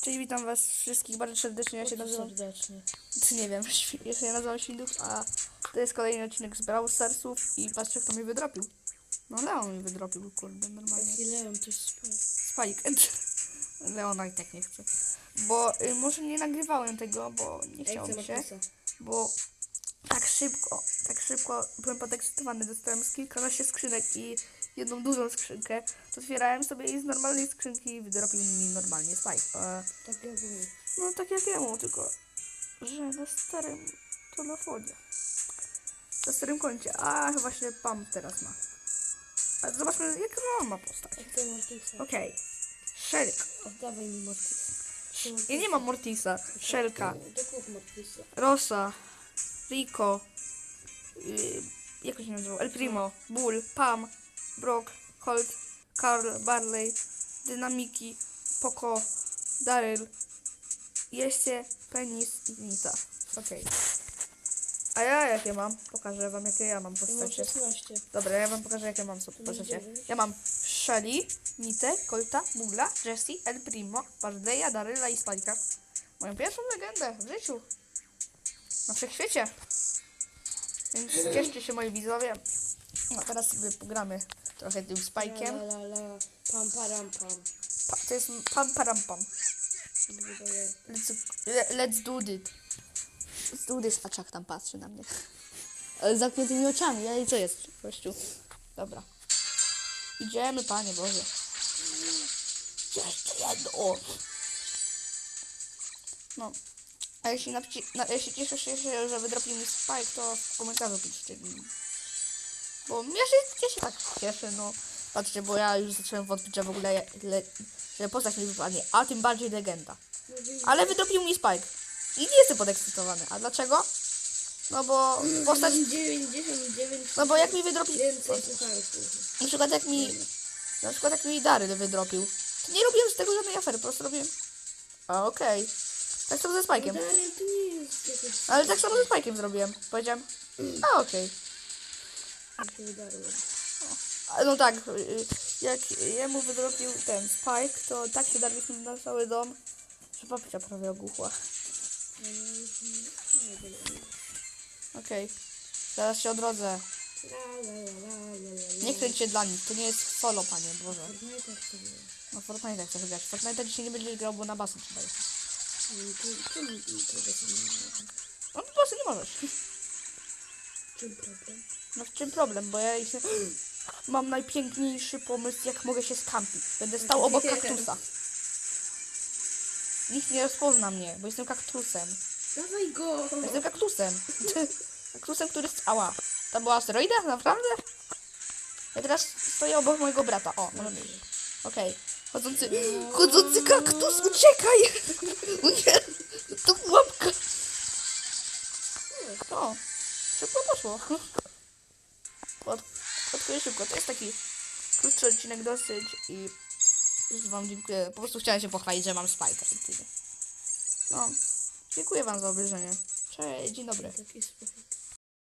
Cześć, witam was wszystkich bardzo serdecznie, ja się nazywam... serdecznie. Nie wiem, ja się nazywam Świndów, a to jest kolejny odcinek z Brawl Starsów i patrzcie kto mi wydropił. No Leon mi wydropił, kurde, normalnie. Jaki Leon, to jest spal. Spike. Leona i tak nie chcę. Bo y, może nie nagrywałem tego, bo nie mi się. Bo tak szybko, tak szybko byłem podekscytowany, dostałem z kilkanaście skrzynek i jedną dużą skrzynkę. Otwierałem sobie i z normalnej skrzynki wydropił mi normalnie Spike. E, Tak jak mówię. no tak jak jemu, tylko że na starym telefonie. Na starym koncie. A właśnie Pam teraz ma. Ale zobaczmy jak on ma postać. Okej. Shelka. Oddawaj mi Mortisa. Ja nie mam Mortisa. Dokup Mortisa. Rosa, Rico, yy, jak to się nazywa? El Primo, Bull, Pam, Brock, Colt, Carl, Barley, Dynamiki, Poco, Daryl, Jeście, Penis i Nita. Okej. A ja jakie mam? Pokażę wam jakie ja mam postacie. 16. Dobra, ja wam pokażę jakie mam postacie. Ja mam Shelly, Nitę, Colta, Bulla, Jessie, El Primo, Barleya, Daryla i Spike'a. Moją pierwszą legendę w życiu. Na wszechświecie. Więc cieszcie się moi widzowie. No teraz sobie pogramy trochę tym Spike'iem. La, la, la, la. Pam, param, pam. Pa, to jest pam param pam. Let's, le- let's do it. Let's do this. A czak tam patrzy na mnie. Ale z zamkniętymi oczami. Ja i co jest, gościu? Dobra. Idziemy, Panie Boże. Jeszcze jedno. No. A jeśli, na, jeśli cieszysz się, że wydropił mi Spike, to w komentarzu piszcie. Bo ja się, ja się tak cieszę, no. Patrzcie, bo ja już zacząłem wątpić, że w ogóle le, że postać mi wypadnie, a tym bardziej legenda. Ale wydropił mi Spike. I nie jestem podekscytowany. A dlaczego? No bo postać... 99. No bo jak mi wydropi... Na przykład jak mi... Na przykład jak mi Daryl wydropił. To nie robiłem z tego żadnej afery, po prostu robiłem... A okej. Tak samo ze Spike'iem. Jakieś... Ale tak samo ze Spike'iem zrobiłem. Powiedziałem... A okej. Jak się wydarło. No tak, y, jak jemu wydropił ten Spike, to tak się darliśmy na cały dom, że babcia prawie ogłuchła. Okej. Teraz się odrodzę. Nie kręć się dla nich, to nie jest solo, panie Boże. No Fortnite chcesz grać. Fortnite dzisiaj nie będzie grał, bo na basen trzeba jechać. Mi-. No na basen nie możesz. Czym problem? No w czym problem, bo ja jeszcze mam najpiękniejszy pomysł, jak mogę się skampić. Będę stał obok kaktusa. Nikt nie rozpozna mnie, bo jestem kaktusem. Dawaj go! Jestem kaktusem. kaktusem, który... Ała. To była asteroida? Naprawdę? Ja teraz stoję obok mojego brata. O, może być. Okej. Chodzący... Chodzący kaktus, uciekaj! Nie! To pułapka! O, szybko poszło. Pod, podkuję szybko. To jest taki krótszy odcinek dosyć i już wam dziękuję. Po prostu chciałem się pochwalić, że mam spajka i tyle. No, dziękuję wam za obejrzenie. Cześć, dzień dobry.